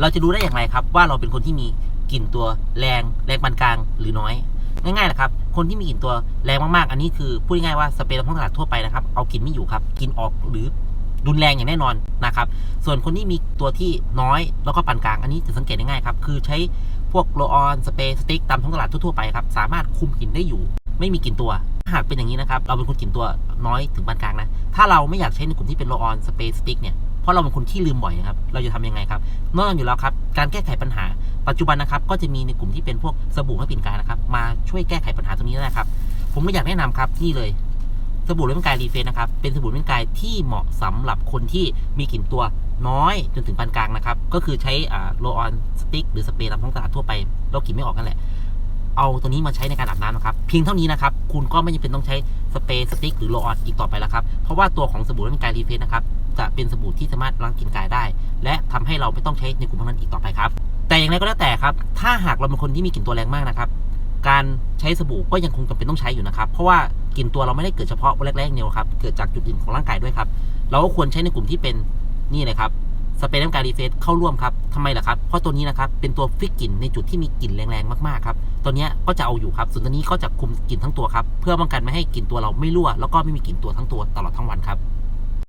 เราจะรู้ได้อย่างไรครับ ว่าเราเป็นคนที่มีกลิ่นตัวแรงแรงปานกลางหรือน้อย ง่ายๆนะครับ คนที่มีกลิ่นตัวแรงมากๆ อันนี้คือพูดง่ายๆว่าสเปรย์ตามท้องตลาดทั่วไปนะครับเอากลิ่นไม่อยู่ครับกลิ่นออกหรือรุนแรงอย่างแน่นอนนะครับ ส่วนคนที่มีตัวที่น้อยแล้วก็ปานกลางอันนี้จะสังเกตได้ง่ายครับคือใช้พวกโรลออนสเปรย์สติ๊กตามท้องตลาดทั่วๆไปครับสามารถคุมกลิ่นได้อยู่ ไม่มีกลิ่นตัวหากเป็นอย่างนี้นะครับ เราเป็นคนกลิ่นตัวน้อยถึงปานกลางนะ ถ้าเราไม่อยากใช้ในกลุ่มที่เป็นโรลออนสเปรย์สติ๊กเนี่ย เพราะเราเป็นคนที่ลืมบ่อยนะครับ เราจะทำยังไงครับแน่นอนอยู่แล้วครับ การแก้ไขปัญหา ปัจจุบันนะครับ ก็จะมีในกลุ่มที่เป็นพวกสบู่และปิ่นกายนะครับ มาช่วยแก้ไขปัญหาตรงนี้ได้ครับ ผมก็อยากแนะนำครับนี่เลยสบู่เล่มกายรีเฟซนะครับ เป็นสบู่เล่มกายที่เหมาะสำหรับคนที่มีกลิ่นตัวน้อยจนถึงปานกลางนะครับ ก็คือใช้โรลออนสติ๊กหรือสเปรย์ตามท้องตลาดทั่วไปแล้วกลิ่นไม่ออกกันแหละ เอาตัวนี้มาใช้ในการอาบน้ำนะครับ เพียงเท่านี้นะครับ คุณก็ไม่จำเป็นต้องใช้สเปรย์สติ๊กหรือโรลออนอีกต่อไปแล้วครับ เพราะว่าตัวของสบู่เล่มกายรีเฟซนะครับ จะเป็นสบู่ที่สามารถล้างกลิ่นกายได้ และทำให้เราไม่ต้องใช้ในกลุ่มพวกนั้นอีกต่อไปครับ แต่อย่างไรก็แล้วแต่ครับ ถ้าหากเราเป็นคนที่มีกลิ่นตัวแรงมากนะครับ การใช้สบู่ก็ยังคงจำเป็นต้องใช้อยู่นะครับ เพราะว่ากลิ่นตัวเราไม่ได้เกิดเฉพาะแรกๆเดียวครับ เกิดจากจุดอื่นของร่างกายด้วยครับ เราก็ควรใช้ในกลุ่มที่เป็นนี่เลยครับสเปรย์น้ำกายรีเฟซเข้าร่วมครับทำไมล่ะครับ เพราะตัวนี้นะครับเป็นตัวฟิกกลิ่นในจุดที่มีกลิ่นแรงๆมากๆครับตัวนี้ก็จะเอาอยู่ครับ ส่วนตัวนี้ก็จะคุมกลิ่นทั้งตัวครับ เพื่อป้องกันไม่ให้กลิ่นตัวเราไม่รั่ว แล้วก็ไม่มีกลิ่นตัวทั้งตัวตลอดทั้งวันครับ